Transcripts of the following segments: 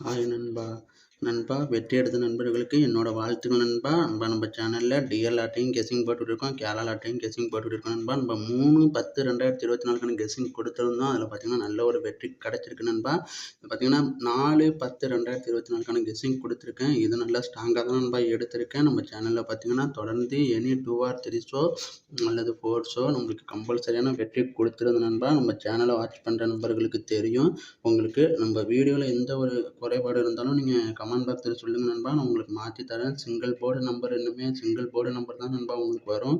Hi நண்பா நண்பா வெற்றி எடுத்த நண்பர்களுக்கு என்னோட வாழ்த்துக்கள் நண்பா. நண்பா நம்ம சேனலில் டிஎல் ஆட்டையும் கெஸிங் போட்டுட்டு இருக்கோம் கேரளா ஆட்டையும் கெஸிங் போட்டுட்டு இருக்கோம் நண்பா. நம்ம மூணு பத்து ரெண்டாயிரத்தி இருபத்தி நாலுக்கான கெஸிங் கொடுத்துருந்தோம். அதில் பார்த்தீங்கன்னா நல்ல ஒரு வெற்றி கிடச்சிருக்கு நண்பா. பார்த்தீங்கன்னா நாலு பத்து ரெண்டாயிரத்தி இருபத்தி நாலுக்கான கெஸிங் கொடுத்துருக்கேன். இது நல்லா ஸ்ட்ராங்காக தான் நண்பா எடுத்திருக்கேன். நம்ம சேனலில் பார்த்தீங்கன்னா தொடர்ந்து any two or three show அல்லது ஃபோர் ஷோ நம்மளுக்கு கம்பல்சரியான வெற்றி கொடுத்துருந்த நண்பா. நம்ம சேனலை வாட்ச் பண்ணுற நண்பர்களுக்கு தெரியும். உங்களுக்கு நம்ம வீடியோவில் எந்த ஒரு குறைபாடு இருந்தாலும் நீங்கள் கம் கமெண்ட் பாக்ஸில் சொல்லுங்கள் நண்பா. நான் உங்களுக்கு மாற்றி தரேன். சிங்கிள் போர்டு நம்பர் இன்னுமே சிங்கிள் போர்டு நம்பர் தான் நண்பா உங்களுக்கு வரும்.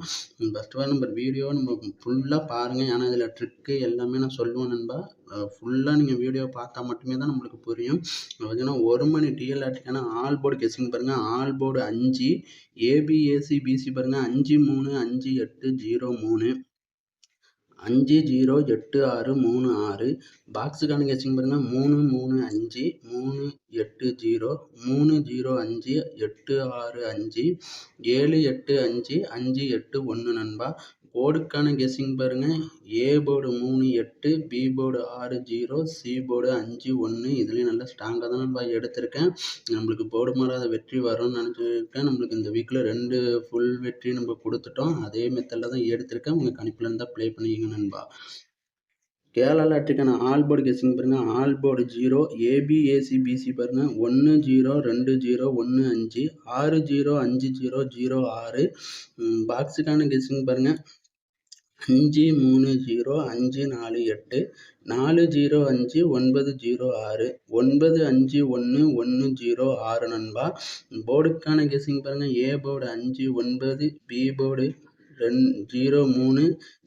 First of all number video நம்ம ஃபுல்லாக பாருங்கள் ஏன்னா இதில் ட்ரிக்கு எல்லாமே நான் சொல்லுவேன் நண்பா. ஃபுல்லாக நீங்கள் வீடியோ பார்த்தா மட்டுமே தான் நம்மளுக்கு புரியும். பார்த்தீங்கன்னா ஒரு மணி டிஎல்ஆர்டிக்கான ஆல் போர்டு கெஸிங் பாருங்கள் ஆல் போர்டு அஞ்சு A B A C B C பாருங்கள் அஞ்சு மூணு அஞ்சு எட்டு ஜீரோ மூணு. அஞ்சு ஜீரோ எட்டு ஆறு மூணு ஆறு. பாக்ஸுக்கான கெச்சிங் பாருங்கள் மூணு மூணு அஞ்சு மூணு எட்டு ஜீரோ மூணு ஜீரோ அஞ்சு எட்டு ஆறு அஞ்சு ஏழு எட்டு அஞ்சு அஞ்சு எட்டு ஒன்று நண்பா. போர்டுக்கான கெஸ்ஸிங் பாருங்கள் ஏ போர்டு மூணு எட்டு பி போர்டு ஆறு ஜீரோ சி போர்டு அஞ்சு ஒன்று இதுலேயும் நல்லா ஸ்ட்ராங்காக தான் நம்ம எடுத்திருக்கேன். நம்மளுக்கு போர்டு மாறாத வெற்றி வரும்னு நினச்சிருக்கேன். நம்மளுக்கு இந்த வீக்கில் ரெண்டு ஃபுல் வெற்றி நம்ம கொடுத்துட்டோம். அதே மெத்தடில் தான் எடுத்திருக்கேன். உங்கள் கணிப்பில் இருந்தால் ப்ளே பண்ணிக்கங்க நண்பா. கேரளா லாட்ரிக்கான ஆல் போர்டு கெஸ்ஸிங் பாருங்கள் all board zero A B A C B C பாருங்கள் ஒன்று ஜீரோ ரெண்டு ஜீரோ ஒன்று அஞ்சு. ஆறு ஜீரோ அஞ்சு ஜீரோ ஜீரோ ஆறு. பாக்ஸுக்கான கெஸ்ஸிங் பாருங்கள் அஞ்சு மூணு ஜீரோ அஞ்சு நாலு எட்டு நாலு ஜீரோ அஞ்சு ஒன்பது ஜீரோ ஆறு ஒன்பது அஞ்சு ஒன்று ஒன்று ஜீரோ ஆறு நண்பா. போர்டுக்கான கெஸ்ஸிங் பாருங்கள் ஏ போர்டு அஞ்சு ஒன்பது பி போர்டு ரெண் ஜீரோ மூணு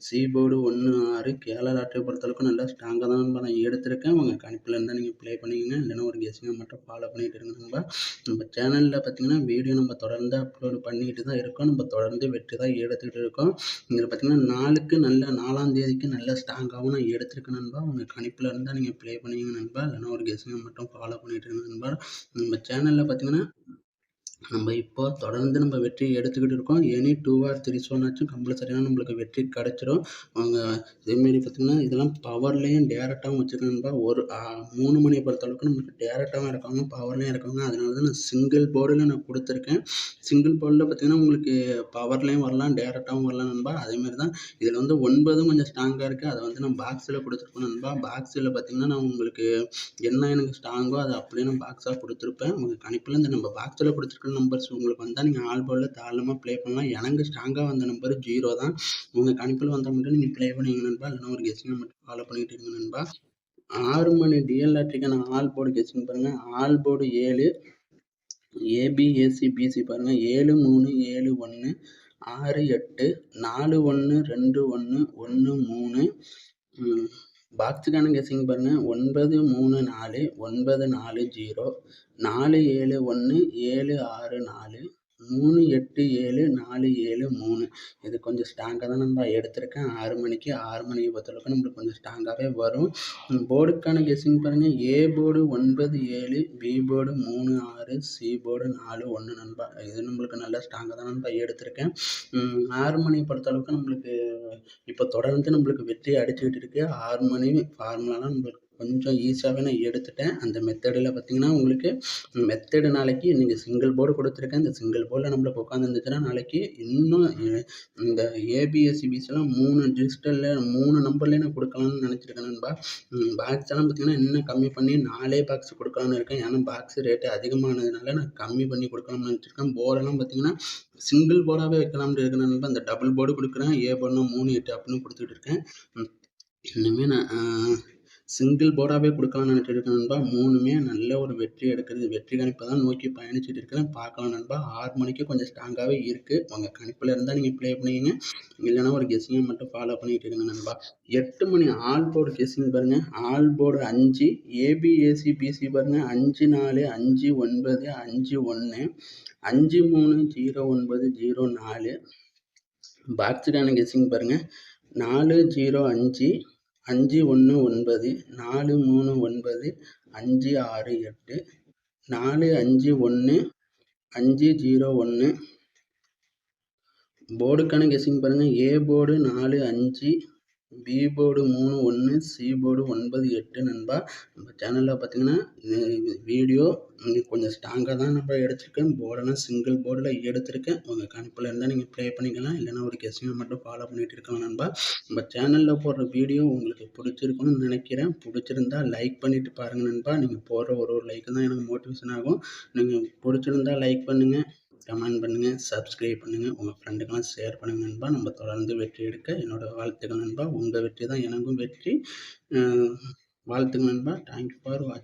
சீபோர்டு ஒன்று ஆறு கேரளா லாட்டரி பொறுத்தளவுக்கு நல்லா ஸ்ட்ராங்காக தான் நண்பா நான் எடுத்திருக்கேன். உங்கள் கணிப்பில் இருந்தால் நீங்கள் ப்ளே பண்ணிக்கோங்க. இல்லைன்னா ஒரு கெஸிங்கை மட்டும் ஃபாலோ பண்ணிகிட்டு இருங்க நண்பா. நம்ம சேனலில் பார்த்தீங்கன்னா வீடியோ நம்ம தொடர்ந்து அப்லோடு பண்ணிக்கிட்டு தான் இருக்கோம். நம்ம தொடர்ந்து வெற்றி தான் எடுத்துக்கிட்டு இருக்கோம். இதில் பார்த்தீங்கன்னா நாளுக்கு நல்ல நாலாம் தேதிக்கு நல்ல ஸ்ட்ராங்காகவும் நான் எடுத்திருக்கேன் நண்பா. உங்கள் கணிப்பில் இருந்தால் நீங்கள் ப்ளே பண்ணிக்கோங்க நண்பா. இல்லைன்னா ஒரு கெஸிங்கை மட்டும் ஃபாலோ பண்ணிகிட்டு இருங்க நண்பா. நம்ம சேனலில் பார்த்தீங்கன்னா நம்ம இப்போ தொடர்ந்து நம்ம வெற்றி எடுத்துக்கிட்டு இருக்கோம். எனி டூ ஆர் த்ரீ ஷோனாச்சும் கம்பல்சரியாக நம்மளுக்கு வெற்றி கிடச்சிரும். அவங்க இதேமாரி பார்த்திங்கன்னா இதெல்லாம் பவர்லேயும் டேரெக்டாகவும் வச்சுருக்கேன்பா ஒரு மூணு மணியை பொறுத்தளவுக்கு நம்மளுக்கு டேரெக்டாகவும் இருக்காங்க பவர்லேயும் இருக்காங்க. அதனால தான் நான் சிங்கிள் போர்டில் நான் கொடுத்துருக்கேன். சிங்கிள் போர்டில் பார்த்திங்கன்னா உங்களுக்கு பவர்லேயும் வரலாம் டேரெக்டாகவும் வரலாம் நண்பா. அதேமாரி தான் இதில் வந்து ஒன்பதும் கொஞ்சம் ஸ்ட்ராங்காக இருக்குது அதை வந்து நான் பாக்ஸில் கொடுத்துருப்பேன் நண்பா. பாக்ஸில் பார்த்திங்கன்னா நான் உங்களுக்கு என்ன எனக்கு ஸ்ட்ராங்கோ அதை அப்படியே நான் பாக்ஸாக கொடுத்துருப்பேன். உங்களுக்கு கணிப்பில் இந்த நம்ம பாக்ஸில் கொடுத்துருக்கேன் நம்பர்ஸ் உங்களுக்கு வந்தால் நீங்கள் ஆல் பவுலில் தாராளமாக ப்ளே பண்ணலாம். எனக்கு ஸ்ட்ராங்காக வந்த நம்பர் ஜீரோ தான். உங்கள் கணிப்பில் வந்தால் மட்டும் நீங்கள் ப்ளே பண்ணிங்க நண்பா. இல்லைனா ஒரு கெஸ்டிங்கை மட்டும் ஃபாலோ பண்ணிகிட்டு இருங்க நண்பா. ஆறு மணி டிஎல் லாட்ரிக்கான ஆல் போர்டு கெஸ்டிங் பாருங்கள் ஆல் போர்டு ஏழு ஏபிஏசி பிசி பாருங்கள் ஏழு மூணு ஏழு ஒன்று ஆறு எட்டு நாலு ஒன்று ரெண்டு ஒன்று ஒன்று மூணு பாக்ஸுக்கான கெஸிங் பாருங்கள் ஒன்பது மூணு நாலு ஒன்பது நாலு ஜீரோ நாலு ஏழு ஒன்று ஏழு ஆறு நாலு. மூணு எட்டு ஏழு நாலு ஏழு மூணு. இது கொஞ்சம் ஸ்ட்ராங்காக தான் நம்ம எடுத்திருக்கேன். ஆறு மணிக்கு ஆறு மணிக்கு பொறுத்தளவுக்கு நம்மளுக்கு கொஞ்சம் ஸ்ட்ராங்காகவே வரும். போர்டுக்கான கெஸ்ஸிங் பாருங்கள் ஏ போர்டு ஒன்பது ஏழு பி போர்டு மூணு ஆறு சி போர்டு நாலு ஒன்று நண்பா. இது நம்மளுக்கு நல்லா ஸ்ட்ராங்காக தான் நண்பா எடுத்திருக்கேன். ஆறு மணியை பொறுத்தளவுக்கு நம்மளுக்கு இப்போ தொடர்ந்து நம்மளுக்கு வெற்றி அடிச்சுக்கிட்டு இருக்குது ஆறு மணி ஃபார்முலாலாம் நம்மளுக்கு கொஞ்சம் ஈஸியாகவே நான் எடுத்துட்டேன். அந்த மெத்தடில் பார்த்தீங்கன்னா உங்களுக்கு மெத்தடு நாளைக்கு நீங்கள் சிங்கிள் போர்டு கொடுத்துருக்கேன். இந்த சிங்கிள் போர்டில் நம்மளுக்கு உட்காந்துருந்துச்சுன்னா நாளைக்கு இன்னும் இந்த ஏபிஎஸ்சிபிஎஸ்லாம் மூணு டிஜிட்டலில் மூணு நம்பர்லேயே நான் கொடுக்கலாம்னு நினச்சிருக்கேன் நண்பா. பாக்ஸ் எல்லாம் பார்த்தீங்கன்னா இன்னும் கம்மி பண்ணி நாலே பாக்ஸ் கொடுக்கலாம்னு இருக்கேன். ஏன்னா பாக்ஸ் ரேட்டு அதிகமானதுனால நான் கம்மி பண்ணி கொடுக்கலாம்னு நினச்சிருக்கேன். போர்டெல்லாம் பார்த்தீங்கன்னா சிங்கிள் போர்டாகவே வைக்கலாம்னு இருக்கேன் நண்பா. இந்த டபுள் போர்டு கொடுக்குறேன். ஏ போர்டுனா மூணு எட்டு அப்படின்னு கொடுத்துட்டு இருக்கேன். இனிமேல் நான் சிங்கிள் போர்டாகவே கொடுக்கலாம்னு நினச்சிட்டு இருக்கேன் நண்பா. மூணுமே நல்ல ஒரு வெற்றி எடுக்கிறது. வெற்றி கணிப்பை தான் நோக்கி பயணிச்சுட்டு இருக்கிறேன். பார்க்கலாம் நண்பா. ஆறு மணிக்கு கொஞ்சம் ஸ்ட்ராங்காகவே இருக்குது உங்கள் கணிப்பில் இருந்தால் நீங்கள் ப்ளே பண்ணிக்கிங்க இல்லைனா ஒரு கெஸ்ஸிங்கை மட்டும் ஃபாலோ பண்ணிகிட்டு இருங்க நண்பா. எட்டு மணி ஆல் போர்டு கெஸ்ஸிங் பாருங்கள் ஆல் போர்டு அஞ்சு ஏபிஏசி பிசி பாருங்கள் அஞ்சு நாலு அஞ்சு ஒன்பது அஞ்சு ஒன்று அஞ்சு மூணு ஜீரோ ஒன்பது ஜீரோ நாலு. பாக்ஸுக்கான கெஸ்ஸிங் பாருங்கள் நாலு ஜீரோ அஞ்சு அஞ்சு ஒன்று ஒன்பது நாலு மூணு ஒன்பது அஞ்சு ஆறு எட்டு நாலு அஞ்சு ஒன்று அஞ்சு ஜீரோ ஒன்று. போர்டுக்கான கெஸ்ஸிங் பாருங்கள் ஏ போர்டு நாலு அஞ்சு பி போர்டு மூணு ஒன்று சி போர்டு ஒன்பது எட்டு நண்பா. நம்ம சேனலில் பார்த்தீங்கன்னா வீடியோ கொஞ்சம் ஸ்ட்ராங்காக தான் நம்ம எடுத்திருக்கேன். போர்டெல்லாம் சிங்கிள் போர்டில் எடுத்திருக்கேன். உங்கள் கணிப்பில் இருந்தால் நீங்கள் ப்ளே பண்ணிக்கலாம். இல்லைன்னா ஒரு கெஸ்டிங்கை மட்டும் ஃபாலோ பண்ணிகிட்டு இருக்கோம் நண்பா. நம்ம சேனலில் போடுற வீடியோ உங்களுக்கு பிடிச்சிருக்குன்னு நினைக்கிறேன். பிடிச்சிருந்தா லைக் பண்ணிவிட்டு பாருங்கள் நண்பா. நீங்கள் போடுற ஒரு ஒரு லைக்கு தான் எனக்கு மோட்டிவேஷன் ஆகும். நீங்கள் பிடிச்சிருந்தா லைக் பண்ணுங்கள் கமெண்ட் பண்ணுங்கள் சப்ஸ்கிரைப் பண்ணுங்கள் உங்கள் ஃப்ரெண்டுக்கெல்லாம் ஷேர் பண்ணுங்கள் நண்பா. நம்ம தொடர்ந்து வெற்றி எடுக்க என்னோடய வாழ்த்துக்கள் நண்பா. உங்கள் வெற்றி தான் எனக்கும் வெற்றி. வாழ்த்துக்கள் நண்பா. தேங்க்யூ ஃபார் வாட்சிங்